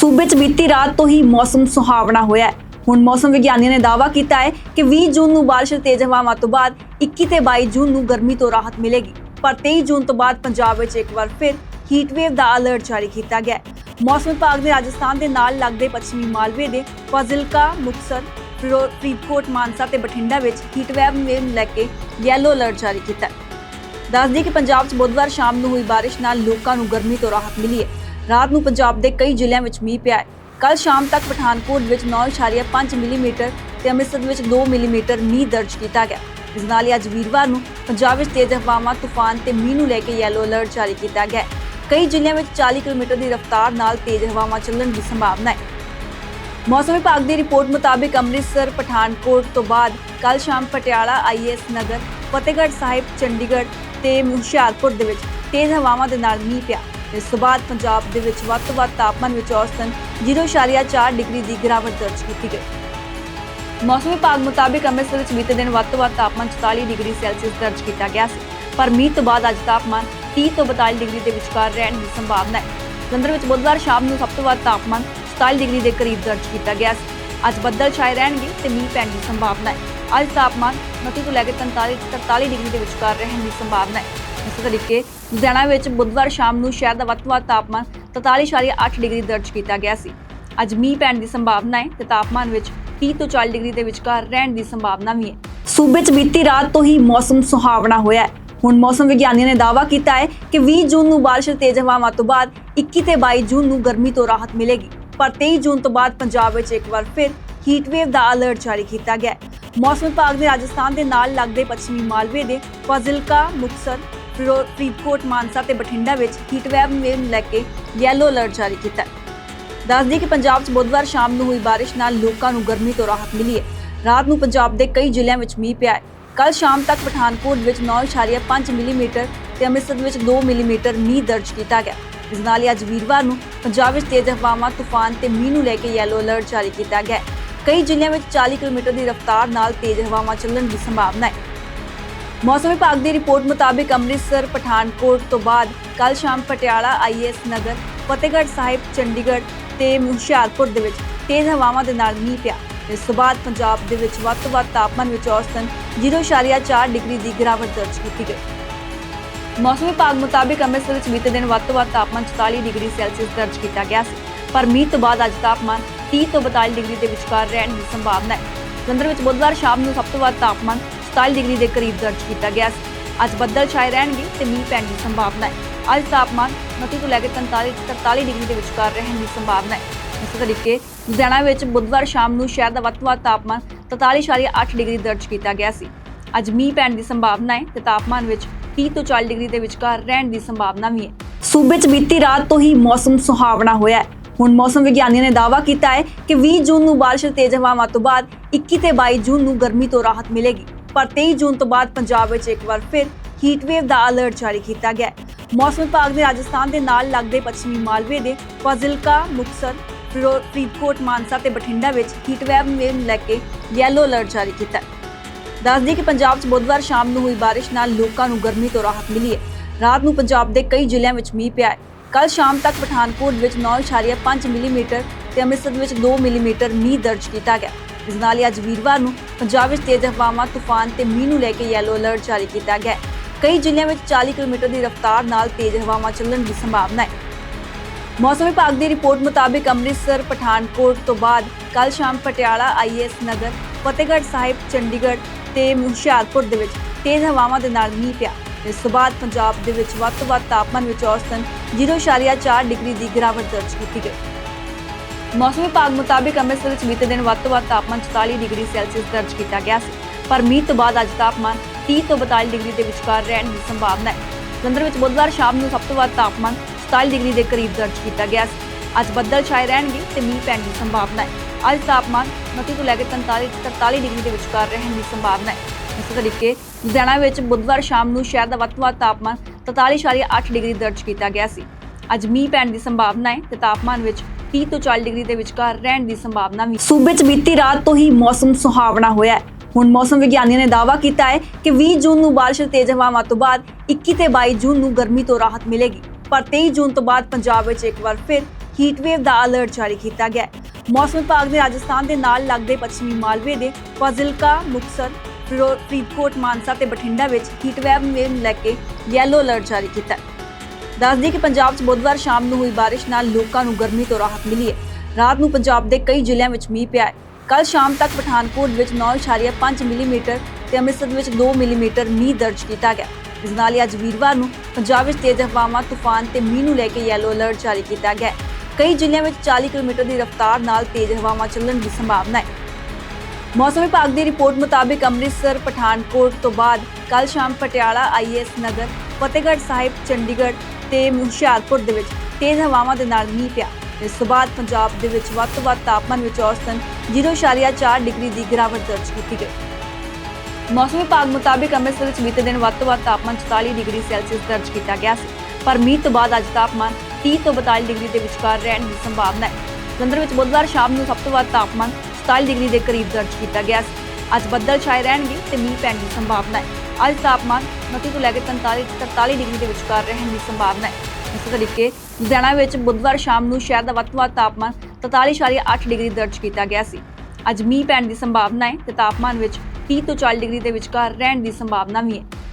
ਸੂਬੇ 'ਚ ਬੀਤੀ ਰਾਤ ਤੋਂ ਹੀ ਮੌਸਮ ਸੁਹਾਵਣਾ ਹੋਇਆ ਹੈ। ਹੁਣ ਮੌਸਮ ਵਿਗਿਆਨੀਆਂ ਨੇ ਦਾਅਵਾ ਕੀਤਾ ਹੈ ਕਿ 20 ਜੂਨ ਨੂੰ ਬਾਰਿਸ਼ ਤੇ ਤੇਜ਼ ਹਵਾਵਾਂ ਤੋਂ ਬਾਅਦ 21 ਤੇ 22 ਜੂਨ ਨੂੰ ਗਰਮੀ ਤੋਂ ਰਾਹਤ ਮਿਲੇਗੀ। ਪਰ 23 ਜੂਨ ਤੋਂ ਬਾਅਦ ਪੰਜਾਬ ਵਿੱਚ ਇੱਕ ਵਾਰ ਫਿਰ ਹੀਟ ਵੇਵ ਦਾ ਅਲਰਟ ਜਾਰੀ ਕੀਤਾ ਗਿਆ ਹੈ। ਮੌਸਮ ਵਿਭਾਗ ਨੇ ਰਾਜਸਥਾਨ ਦੇ ਨਾਲ ਲੱਗਦੇ ਪੱਛਮੀ ਮਾਲਵੇ ਦੇ ਫਾਜ਼ਿਲਕਾ, ਮੁਕਤਸਰ, ਫਿਰੋ- ਫਰੀਦਕੋਟ, ਮਾਨਸਾ ਤੇ ਬਠਿੰਡਾ ਵਿੱਚ ਹੀਟ ਵੇਵ ਨੂੰ ਲੈ ਕੇ ਯੈਲੋ ਅਲਰਟ ਜਾਰੀ ਕੀਤਾ ਹੈ ਕਿ ਪੰਜਾਬ 'ਚ ਬੁੱਧਵਾਰ ਸ਼ਾਮ ਨੂੰ ਹੋਈ ਬਾਰਿਸ਼ ਨਾਲ ਲੋਕਾਂ ਨੂੰ ਗਰਮੀ ਤੋਂ ਰਾਹਤ ਮਿਲੀ ਹੈ। ਰਾਤ ਨੂੰ ਪੰਜਾਬ ਦੇ ਕਈ ਜ਼ਿਲ੍ਹਿਆਂ ਵਿੱਚ ਮੀਂਹ ਪਿਆ ਹੈ। ਕੱਲ ਸ਼ਾਮ ਤੱਕ ਪਠਾਨਕੋਟ ਵਿੱਚ 9.5 ਮਿਲੀਮੀਟਰ ਤੇ ਅੰਮ੍ਰਿਤਸਰ ਵਿੱਚ 2 ਮਿਲੀਮੀਟਰ ਮੀਂਹ ਦਰਜ ਕੀਤਾ ਗਿਆ। ਇਸ ਨਾਲ ਹੀ ਅੱਜ ਵੀਰਵਾਰ ਨੂੰ ਪੰਜਾਬ ਵਿੱਚ ਤੇਜ਼ ਹਵਾਵਾਂ, ਤੂਫਾਨ ਤੇ ਮੀਂਹ ਨੂੰ ਲੈ ਕੇ ਯੈਲੋ ਅਲਰਟ ਜਾਰੀ ਕੀਤਾ ਗਿਆ ਹੈ। ਕਈ ਜ਼ਿਲ੍ਹਿਆਂ ਵਿੱਚ 40 ਕਿਲੋਮੀਟਰ ਦੀ ਰਫ਼ਤਾਰ ਨਾਲ ਤੇਜ਼ ਹਵਾਵਾਂ ਚੱਲਣ ਦੀ ਸੰਭਾਵਨਾ ਹੈ। ਮੌਸਮ ਵਿਭਾਗ ਦੀ ਰਿਪੋਰਟ ਮੁਤਾਬਿਕ ਅੰਮ੍ਰਿਤਸਰ, ਪਠਾਨਕੋਟ ਤੋਂ ਬਾਅਦ ਕੱਲ ਸ਼ਾਮ ਪਟਿਆਲਾ ਆਈਐਸ ਨਗਰ, ਫਤਿਹਗੜ੍ਹ ਸਾਹਿਬ, ਚੰਡੀਗੜ੍ਹ ਤੇ ਹੁਸ਼ਿਆਰਪੁਰ ਦੇ ਵਿੱਚ ਤੇਜ਼ ਹਵਾਵਾਂ ਦੇ ਨਾਲ ਮੀਂਹ ਪਿਆ। ਇਸ ਤੋਂ ਬਾਅਦ ਪੰਜਾਬ ਦੇ ਵਿੱਚ ਵੱਧ ਤੋਂ ਵੱਧ ਤਾਪਮਾਨ ਵਿੱਚ ਔਸਤਨ 0.4 ਡਿਗਰੀ ਦੀ ਗਿਰਾਵਟ ਦਰਜ ਕੀਤੀ ਗਈ। ਮੌਸਮ ਵਿਭਾਗ ਮੁਤਾਬਿਕ ਅੰਮ੍ਰਿਤਸਰ ਵਿੱਚ ਬੀਤੇ ਦਿਨ ਵੱਧ ਤੋਂ ਵੱਧ ਤਾਪਮਾਨ 44 ਡਿਗਰੀ ਸੈਲਸੀਅਸ ਦਰਜ ਕੀਤਾ ਗਿਆ ਸੀ, ਪਰ ਮੀਂਹ ਤੋਂ ਬਾਅਦ ਅੱਜ ਤਾਪਮਾਨ 30 ਤੋਂ 42 ਡਿਗਰੀ ਦੇ ਵਿਚਕਾਰ ਰਹਿਣ ਦੀ ਸੰਭਾਵਨਾ ਹੈ। ਜਲੰਧਰ ਵਿੱਚ ਬੁੱਧਵਾਰ ਸ਼ਾਮ ਨੂੰ ਸਭ ਤੋਂ ਵੱਧ ਤਾਪਮਾਨ 47 ਡਿਗਰੀ ਦੇ ਕਰੀਬ ਦਰਜ ਕੀਤਾ ਗਿਆ ਸੀ। ਅੱਜ ਬੱਦਲ ਛਾਏ ਰਹਿਣਗੇ ਤੇ ਮੀਂਹ ਪੈਣ ਦੀ ਸੰਭਾਵਨਾ ਹੈ। ਅੱਜ ਤਾਪਮਾਨ 29 ਤੋਂ ਲੈ ਕੇ 43 43 ਡਿਗਰੀ ਦੇ ਵਿਚਕਾਰ ਰਹਿਣ ਦੀ ਸੰਭਾਵਨਾ ਹੈ। ਇਸੇ ਤਰੀਕੇ ਲੁਧਿਆਣਾ ਵਿੱਚ ਬੁੱਧਵਾਰ ਸ਼ਾਮ ਨੂੰ ਸ਼ਹਿਰ ਦਾ ਵੱਧ ਤੋਂ ਵੱਧ ਤਾਪਮਾਨ 43.8 ਡਿਗਰੀ ਦਰਜ ਕੀਤਾ ਗਿਆ ਸੀ। ਅੱਜ ਮੀਂਹ ਪੈਣ ਦੀ ਸੰਭਾਵਨਾ ਹੈ ਤੇ ਤਾਪਮਾਨ ਵਿੱਚ 30 ਤੋਂ 40 ਡਿਗਰੀ ਦੇ ਵਿਚਕਾਰ ਰਹਿਣ ਦੀ ਸੰਭਾਵਨਾ ਵੀ ਹੈ। ਸੂਬੇ 'ਚ ਬੀਤੀ ਰਾਤ ਤੋਂ ਹੀ ਮੌਸਮ ਸੁਹਾਵਣਾ ਹੋਇਆ ਹੈ। ਹੁਣ ਮੌਸਮ ਵਿਗਿਆਨੀਆਂ ਨੇ ਦਾਅਵਾ ਕੀਤਾ ਹੈ ਕਿ 20 ਜੂਨ ਨੂੰ ਬਾਰਿਸ਼ ਤੇਜ਼ ਹਵਾਵਾਂ ਤੋਂ ਬਾਅਦ 21 ਤੇ 22 ਜੂਨ ਨੂੰ ਗਰਮੀ ਤੋਂ ਰਾਹਤ ਮਿਲੇਗੀ। ਪਰ 23 ਜੂਨ ਤੋਂ ਬਾਅਦ ਪੰਜਾਬ ਵਿੱਚ ਇੱਕ ਵਾਰ ਫਿਰ ਹੀਟ ਵੇਵ ਦਾ ਅਲਰਟ ਜਾਰੀ ਕੀਤਾ ਗਿਆ ਹੈ। ਮੌਸਮ ਵਿਭਾਗ ਨੇ ਰਾਜਸਥਾਨ ਦੇ ਨਾਲ ਲੱਗਦੇ ਪੱਛਮੀ ਮਾਲਵੇ ਦੇ ਫਾਜ਼ਿਲਕਾ, ਮੁਕਤਸਰ ਫਰੀਦਕੋਟ, ਮਾਨਸਾ ਤੇ ਬਠਿੰਡਾ ਵਿੱਚ ਹੀਟ ਵੇਵ ਨੂੰ ਲੈ ਕੇ ਯੈਲੋ ਅਲਰਟ ਜਾਰੀ ਕੀਤਾ ਹੈ। ਕਿ ਪੰਜਾਬ 'ਚ ਬੁੱਧਵਾਰ ਸ਼ਾਮ ਨੂੰ ਹੋਈ ਬਾਰਿਸ਼ ਨਾਲ ਲੋਕਾਂ ਨੂੰ ਗਰਮੀ ਤੋਂ ਰਾਹਤ ਮਿਲੀ ਹੈ। ਰਾਤ ਨੂੰ ਪੰਜਾਬ ਦੇ ਕਈ ਜ਼ਿਲ੍ਹਿਆਂ ਵਿੱਚ ਮੀਂਹ ਪਿਆ ਹੈ। ਕੱਲ ਸ਼ਾਮ ਤੱਕ ਪਠਾਨਕੋਟ ਵਿੱਚ 9.5 ਮਿਲੀਮੀਟਰ ਤੇ ਅੰਮ੍ਰਿਤਸਰ ਵਿੱਚ 2 ਮਿਲੀਮੀਟਰ ਮੀਂਹ ਦਰਜ ਕੀਤਾ ਗਿਆ। ਇਸ ਨਾਲ ਹੀ ਅੱਜ ਵੀਰਵਾਰ ਨੂੰ ਪੰਜਾਬ ਵਿੱਚ ਤੇਜ਼ ਹਵਾਵਾਂ, ਤੂਫਾਨ ਤੇ ਮੀਂਹ ਨੂੰ ਲੈ ਕੇ ਯੈਲੋ ਅਲਰਟ ਜਾਰੀ ਕੀਤਾ ਗਿਆ ਕਈ ਜ਼ਿਲ੍ਹਿਆਂ ਵਿੱਚ 40 ਕਿਲੋਮੀਟਰ ਦੀ ਰਫ਼ਤਾਰ ਨਾਲ ਤੇਜ਼ ਹਵਾਵਾਂ ਚੱਲਣ ਦੀ ਸੰਭਾਵਨਾ ਹੈ। ਮੌਸਮ ਵਿਭਾਗ ਦੀ ਰਿਪੋਰਟ ਮੁਤਾਬਿਕ ਅੰਮ੍ਰਿਤਸਰ, ਪਠਾਨਕੋਟ ਤੋਂ ਬਾਅਦ ਕੱਲ ਸ਼ਾਮ ਪਟਿਆਲਾ ਆਈਐਸ ਨਗਰ, ਫਤਿਹਗੜ੍ਹ ਸਾਹਿਬ, ਚੰਡੀਗੜ੍ਹ ਤੇ ਹੁਸ਼ਿਆਰਪੁਰ ਦੇ ਵਿੱਚ ਤੇਜ਼ ਹਵਾਵਾਂ ਦੇ ਨਾਲ ਮੀਂਹ ਪਿਆ। ਇਸ ਤੋਂ ਬਾਅਦ ਪੰਜਾਬ ਦੇ ਵਿੱਚ ਵੱਧ ਤੋਂ ਵੱਧ ਤਾਪਮਾਨ ਵਿੱਚ ਔਸਤਨ 0.4 ਡਿਗਰੀ ਦੀ ਗਿਰਾਵਟ ਦਰਜ ਕੀਤੀ ਗਈ। ਮੌਸਮ ਵਿਭਾਗ ਮੁਤਾਬਿਕ ਅੰਮ੍ਰਿਤਸਰ ਵਿੱਚ ਬੀਤੇ ਦਿਨ ਵੱਧ ਤੋਂ ਵੱਧ ਤਾਪਮਾਨ 44 ਡਿਗਰੀ ਸੈਲਸੀਅਸ ਦਰਜ ਕੀਤਾ ਗਿਆ ਸੀ, ਪਰ ਮੀਂਹ ਤੋਂ ਬਾਅਦ ਅੱਜ ਤਾਪਮਾਨ 30 ਤੋਂ 42 ਡਿਗਰੀ ਦੇ ਵਿਚਕਾਰ ਰਹਿਣ ਦੀ ਸੰਭਾਵਨਾ ਹੈ। ਜਲੰਧਰ ਵਿੱਚ ਬੁੱਧਵਾਰ ਸ਼ਾਮ ਨੂੰ ਸਭ ਤੋਂ ਵੱਧ ਤਾਪਮਾਨ 47 ਡਿਗਰੀ ਦੇ ਕਰੀਬ ਦਰਜ ਕੀਤਾ ਗਿਆ ਸੀ। ਅੱਜ ਬੱਦਲ ਛਾਏ ਰਹਿਣਗੇ ਤੇ ਮੀਂਹ ਪੈਣ ਦੀ ਸੰਭਾਵਨਾ ਹੈ। ਅੱਜ ਤਾਪਮਾਨ 29 ਤੋਂ ਲੈ ਕੇ 43 43 ਡਿਗਰੀ ਦੇ ਵਿਚਕਾਰ ਰਹਿਣ ਦੀ ਸੰਭਾਵਨਾ ਹੈ। ਇਸੇ ਤਰੀਕੇ ਲੁਧਿਆਣਾ ਵਿੱਚ ਬੁੱਧਵਾਰ ਸ਼ਾਮ ਨੂੰ ਸ਼ਹਿਰ ਦਾ ਵੱਧ ਤੋਂ ਵੱਧ ਤਾਪਮਾਨ 43.8 ਡਿਗਰੀ ਦਰਜ ਕੀਤਾ ਗਿਆ ਸੀ। ਅੱਜ ਮੀਂਹ ਪੈਣ ਦੀ ਸੰਭਾਵਨਾ ਹੈ ਤੇ ਤਾਪਮਾਨ ਵਿੱਚ 30 ਤੋਂ 40 ਡਿਗਰੀ ਦੇ ਵਿਚਕਾਰ ਰਹਿਣ ਦੀ ਸੰਭਾਵਨਾ ਵੀ ਹੈ। ਸੂਬੇ 'ਚ ਬੀਤੀ ਰਾਤ ਤੋਂ ਹੀ ਮੌਸਮ ਸੁਹਾਵਣਾ ਹੋਇਆ ਹੈ। ਹੁਣ ਮੌਸਮ ਵਿਗਿਆਨੀਆਂ ਨੇ ਦਾਅਵਾ ਕੀਤਾ ਹੈ ਕਿ 20 ਜੂਨ ਨੂੰ ਬਾਰਿਸ਼ ਤੇ ਤੇਜ਼ ਹਵਾਵਾਂ ਤੋਂ ਬਾਅਦ 21 ਤੇ 22 ਜੂਨ ਨੂੰ ਗਰਮੀ ਤੋਂ ਰਾਹਤ ਮਿਲੇਗੀ। ਪਰ 23 ਜੂਨ ਤੋਂ ਬਾਅਦ ਪੰਜਾਬ ਵਿੱਚ ਇੱਕ ਵਾਰ ਫਿਰ ਹੀਟ ਵੇਵ ਦਾ ਅਲਰਟ ਜਾਰੀ ਕੀਤਾ ਗਿਆ ਹੈ। ਮੌਸਮ ਵਿਭਾਗ ਨੇ ਰਾਜਸਥਾਨ ਦੇ ਨਾਲ ਲੱਗਦੇ ਪੱਛਮੀ ਮਾਲਵੇ ਦੇ ਫਾਜ਼ਿਲਕਾ, ਮੁਕਤਸਰ, ਫਿਰੋ- ਫਰੀਦਕੋਟ, ਮਾਨਸਾ ਤੇ ਬਠਿੰਡਾ ਵਿੱਚ ਹੀਟ ਵੇਵ ਨੂੰ ਲੈ ਕੇ ਯੈਲੋ ਅਲਰਟ ਜਾਰੀ ਕੀਤਾ ਹੈ। ਦੱਸ ਦਈਏ ਕਿ ਪੰਜਾਬ 'ਚ ਬੁੱਧਵਾਰ ਸ਼ਾਮ ਨੂੰ ਹੋਈ ਬਾਰਿਸ਼ ਨਾਲ ਲੋਕਾਂ ਨੂੰ ਗਰਮੀ ਤੋਂ ਰਾਹਤ ਮਿਲੀ ਹੈ। ਰਾਤ ਨੂੰ ਪੰਜਾਬ ਦੇ ਕਈ ਜ਼ਿਲ੍ਹਿਆਂ ਵਿੱਚ ਮੀਂਹ ਪਿਆ ਹੈ। ਕੱਲ ਸ਼ਾਮ ਤੱਕ ਪਠਾਨਕੋਟ ਵਿੱਚ 9.5 ਮਿਲੀਮੀਟਰ ਤੇ ਅੰਮ੍ਰਿਤਸਰ ਵਿੱਚ 2 ਮਿਲੀਮੀਟਰ ਮੀਂਹ ਦਰਜ ਕੀਤਾ ਗਿਆ। ਜਿਸ ਨਾਲ ਹੀ ਅੱਜ ਵੀਰਵਾਰ ਨੂੰ ਪੰਜਾਬ ਵਿੱਚ ਤੇਜ਼ ਹਵਾਵਾਂ, ਤੂਫਾਨ ਤੇ ਮੀਂਹ ਨੂੰ ਲੈ ਕੇ ਯੈਲੋ ਅਲਰਟ ਜਾਰੀ ਕੀਤਾ ਗਿਆ ਹੈ। ਕਈ ਜ਼ਿਲ੍ਹਿਆਂ ਵਿੱਚ 40 ਕਿਲੋਮੀਟਰ ਦੀ ਰਫ਼ਤਾਰ ਨਾਲ ਤੇਜ਼ ਹਵਾਵਾਂ ਚੱਲਣ ਦੀ ਸੰਭਾਵਨਾ ਹੈ। ਮੌਸਮ ਵਿਭਾਗ ਦੀ ਰਿਪੋਰਟ ਮੁਤਾਬਿਕ ਅੰਮ੍ਰਿਤਸਰ, ਪਠਾਨਕੋਟ ਤੋਂ ਬਾਅਦ ਕੱਲ ਸ਼ਾਮ ਪਟਿਆਲਾ ਆਈਐਸ ਨਗਰ, ਫਤਿਹਗੜ੍ਹ ਸਾਹਿਬ, ਚੰਡੀਗੜ੍ਹ ਤੇ ਹੁਸ਼ਿਆਰਪੁਰ ਦੇ ਵਿੱਚ ਤੇਜ਼ ਹਵਾਵਾਂ ਦੇ ਨਾਲ ਮੀਂਹ ਪਿਆ। ਇਸ ਤੋਂ ਬਾਅਦ ਪੰਜਾਬ ਦੇ ਵਿੱਚ ਵੱਧ ਤੋਂ ਵੱਧ ਤਾਪਮਾਨ ਵਿੱਚ ਔਸਤਨ 0.4 ਡਿਗਰੀ ਦੀ ਗਿਰਾਵਟ ਦਰਜ ਕੀਤੀ ਗਈ। ਮੌਸਮ ਵਿਭਾਗ ਮੁਤਾਬਿਕ ਅੰਮ੍ਰਿਤਸਰ ਵਿੱਚ ਬੀਤੇ ਦਿਨ ਵੱਧ ਤੋਂ ਵੱਧ ਤਾਪਮਾਨ 44 ਡਿਗਰੀ ਸੈਲਸੀਅਸ ਦਰਜ ਕੀਤਾ ਗਿਆ ਸੀ। ਪਰ ਮੀਂਹ ਤੋਂ ਬਾਅਦ ਅੱਜ ਤਾਪਮਾਨ 30 ਤੋਂ 42 ਡਿਗਰੀ ਦੇ ਵਿਚਕਾਰ ਰਹਿਣ ਦੀ ਸੰਭਾਵਨਾ ਹੈ। ਜਲੰਧਰ ਵਿੱਚ ਬੁੱਧਵਾਰ ਸ਼ਾਮ ਨੂੰ ਸਭ ਤੋਂ ਵੱਧ ਤਾਪਮਾਨ 47 ਡਿਗਰੀ ਦੇ ਕਰੀਬ ਦਰਜ ਕੀਤਾ ਗਿਆ ਸੀ। ਅੱਜ ਬੱਦਲ ਛਾਏ ਰਹਿਣਗੇ ਤੇ ਮੀਂਹ ਪੈਣ ਦੀ ਸੰਭਾਵਨਾ ਹੈ। ਅੱਜ ਤਾਪਮਾਨ 29 ਤੋਂ ਲੈ ਕੇ 43 43 ਡਿਗਰੀ ਦੇ ਵਿਚਕਾਰ ਰਹਿਣ ਦੀ ਸੰਭਾਵਨਾ ਹੈ। ਇਸੇ ਤਰੀਕੇ ਲੁਧਿਆਣਾ ਵਿੱਚ ਬੁੱਧਵਾਰ ਸ਼ਾਮ ਨੂੰ ਸ਼ਹਿਰ ਦਾ ਵੱਧ ਤੋਂ ਵੱਧ ਤਾਪਮਾਨ 43.8 ਡਿਗਰੀ ਦਰਜ ਕੀਤਾ ਗਿਆ ਸੀ। ਅੱਜ ਮੀਂਹ ਪੈਣ ਦੀ ਸੰਭਾਵਨਾ ਹੈ ਤੇ ਤਾਪਮਾਨ ਵਿੱਚ 30 ਤੋਂ 40 ਡਿਗਰੀ ਦੇ ਵਿਚਕਾਰ ਰਹਿਣ ਦੀ ਸੰਭਾਵਨਾ ਵੀ ਸੂਬੇ 'ਚ ਬੀਤੀ ਰਾਤ ਤੋਂ ਹੀ ਮੌਸਮ ਸੁਹਾਵਣਾ ਹੋਇਆ ਹੈ। ਹੁਣ ਮੌਸਮ ਵਿਗਿਆਨੀਆਂ ਨੇ ਦਾਅਵਾ ਕੀਤਾ ਹੈ ਕਿ 20 ਜੂਨ ਨੂੰ ਬਾਰਿਸ਼ ਤੇ ਤੇਜ਼ ਹਵਾਵਾਂ ਤੋਂ ਬਾਅਦ 21 ਤੇ 22 ਜੂਨ ਨੂੰ ਗਰਮੀ ਤੋਂ ਰਾਹਤ ਮਿਲੇਗੀ। ਪਰ 23 ਜੂਨ ਤੋਂ ਬਾਅਦ ਪੰਜਾਬ ਵਿੱਚ ਇੱਕ ਵਾਰ ਫਿਰ ਹੀਟ ਵੇਵ ਦਾ ਅਲਰਟ ਜਾਰੀ ਕੀਤਾ ਗਿਆ ਹੈ। ਮੌਸਮ ਵਿਭਾਗ ਨੇ ਰਾਜਸਥਾਨ ਦੇ ਨਾਲ ਲੱਗਦੇ ਪੱਛਮੀ ਮਾਲਵੇ ਦੇ ਫਾਜ਼ਿਲਕਾ, ਮੁਕਤਸਰ, ਫਿਰੋ- ਫਰੀਦਕੋਟ, ਮਾਨਸਾ ਤੇ ਬਠਿੰਡਾ ਵਿੱਚ ਹੀਟ ਵੇਵ ਨੂੰ ਲੈ ਕੇ ਯੈਲੋ ਅਲਰਟ ਜਾਰੀ ਕੀਤਾ ਹੈ। ਦੱਸ ਦਈਏ ਕਿ ਪੰਜਾਬ 'ਚ ਬੁੱਧਵਾਰ ਸ਼ਾਮ ਨੂੰ ਹੋਈ ਬਾਰਿਸ਼ ਨਾਲ ਲੋਕਾਂ ਨੂੰ ਗਰਮੀ ਤੋਂ ਰਾਹਤ ਮਿਲੀ ਹੈ। ਰਾਤ ਨੂੰ ਪੰਜਾਬ ਦੇ ਕਈ ਜ਼ਿਲ੍ਹਿਆਂ ਵਿੱਚ ਮੀਂਹ ਪਿਆ ਹੈ। ਕੱਲ ਸ਼ਾਮ ਤੱਕ ਪਠਾਨਕੋਟ ਵਿੱਚ 9.5 ਮਿਲੀਮੀਟਰ ਤੇ ਅੰਮ੍ਰਿਤਸਰ ਵਿੱਚ 2 ਮਿਲੀਮੀਟਰ ਮੀਂਹ ਦਰਜ ਕੀਤਾ ਗਿਆ। ਇਸ ਨਾਲ ਹੀ ਅੱਜ ਵੀਰਵਾਰ ਨੂੰ ਪੰਜਾਬ ਵਿੱਚ ਤੇਜ਼ ਹਵਾਵਾਂ, ਤੂਫਾਨ ਤੇ ਮੀਂਹ ਨੂੰ ਲੈ ਕੇ ਯੈਲੋ ਅਲਰਟ ਜਾਰੀ ਕੀਤਾ ਗਿਆ ਹੈ। ਕਈ ਜ਼ਿਲ੍ਹਿਆਂ ਵਿੱਚ 40 ਕਿਲੋਮੀਟਰ ਦੀ ਰਫ਼ਤਾਰ ਨਾਲ ਤੇਜ਼ ਹਵਾਵਾਂ ਚੱਲਣ ਦੀ ਸੰਭਾਵਨਾ ਹੈ। ਮੌਸਮ ਵਿਭਾਗ ਦੀ ਰਿਪੋਰਟ ਮੁਤਾਬਿਕ ਅੰਮ੍ਰਿਤਸਰ, ਪਠਾਨਕੋਟ ਤੋਂ ਬਾਅਦ ਕੱਲ ਸ਼ਾਮ ਪਟਿਆਲਾ ਆਈਐਸ ਨਗਰ, ਫਤਿਹਗੜ੍ਹ ਸਾਹਿਬ, ਚੰਡੀਗੜ੍ਹ ਤੇ ਹੁਸ਼ਿਆਰਪੁਰ ਦੇ ਵਿੱਚ ਤੇਜ਼ ਹਵਾਵਾਂ ਦੇ ਨਾਲ ਮੀਂਹ ਪਿਆ। ਇਸ ਤੋਂ ਬਾਅਦ ਪੰਜਾਬ ਦੇ ਵਿੱਚ ਵੱਧ ਤੋਂ ਵੱਧ ਤਾਪਮਾਨ ਵਿੱਚ ਔਸਤਨ 0.4 ਡਿਗਰੀ ਦੀ ਗਿਰਾਵਟ ਦਰਜ ਕੀਤੀ ਗਈ। ਮੌਸਮ ਵਿਭਾਗ ਮੁਤਾਬਿਕ ਅੰਮ੍ਰਿਤਸਰ ਵਿੱਚ ਬੀਤੇ ਦਿਨ ਵੱਧ ਤੋਂ ਵੱਧ ਤਾਪਮਾਨ 44 ਡਿਗਰੀ ਸੈਲਸੀਅਸ ਦਰਜ ਕੀਤਾ ਗਿਆ ਸੀ। ਪਰ ਮੀਂਹ ਤੋਂ ਬਾਅਦ ਅੱਜ ਤਾਪਮਾਨ 30 ਤੋਂ 42 ਡਿਗਰੀ ਦੇ ਵਿਚਕਾਰ ਰਹਿਣ ਦੀ ਸੰਭਾਵਨਾ ਹੈ। ਜਲੰਧਰ ਵਿੱਚ ਬੁੱਧਵਾਰ ਸ਼ਾਮ ਨੂੰ ਸਭ ਤੋਂ ਵੱਧ ਤਾਪਮਾਨ 47 ਡਿਗਰੀ ਦੇ ਕਰੀਬ ਦਰਜ ਕੀਤਾ ਗਿਆ ਸੀ। ਅੱਜ ਬੱਦਲ ਛਾਏ ਰਹਿਣਗੇ ਤੇ ਮੀਂਹ ਪੈਣ ਦੀ ਸੰਭਾਵਨਾ ਹੈ। ਅੱਜ ਤਾਪਮਾਨ 29 ਤੋਂ ਲੈ ਕੇ 43 43 ਡਿਗਰੀ ਦੇ ਵਿਚਕਾਰ ਰਹਿਣ ਦੀ ਸੰਭਾਵਨਾ ਹੈ। ਇਸੇ ਤਰੀਕੇ ਲੁਧਿਆਣਾ ਵਿੱਚ ਬੁੱਧਵਾਰ ਸ਼ਾਮ ਨੂੰ ਸ਼ਹਿਰ ਦਾ ਵੱਧ ਤੋਂ ਵੱਧ ਤਾਪਮਾਨ 43.8 ਡਿਗਰੀ ਦਰਜ ਕੀਤਾ ਗਿਆ ਸੀ। ਅੱਜ ਮੀਂਹ ਪੈਣ ਦੀ ਸੰਭਾਵਨਾ ਹੈ ਤੇ ਤਾਪਮਾਨ ਵਿੱਚ 30 ਤੋਂ 40 ਡਿਗਰੀ ਦੇ ਵਿਚਕਾਰ ਰਹਿਣ ਦੀ ਸੰਭਾਵਨਾ ਵੀ ਹੈ।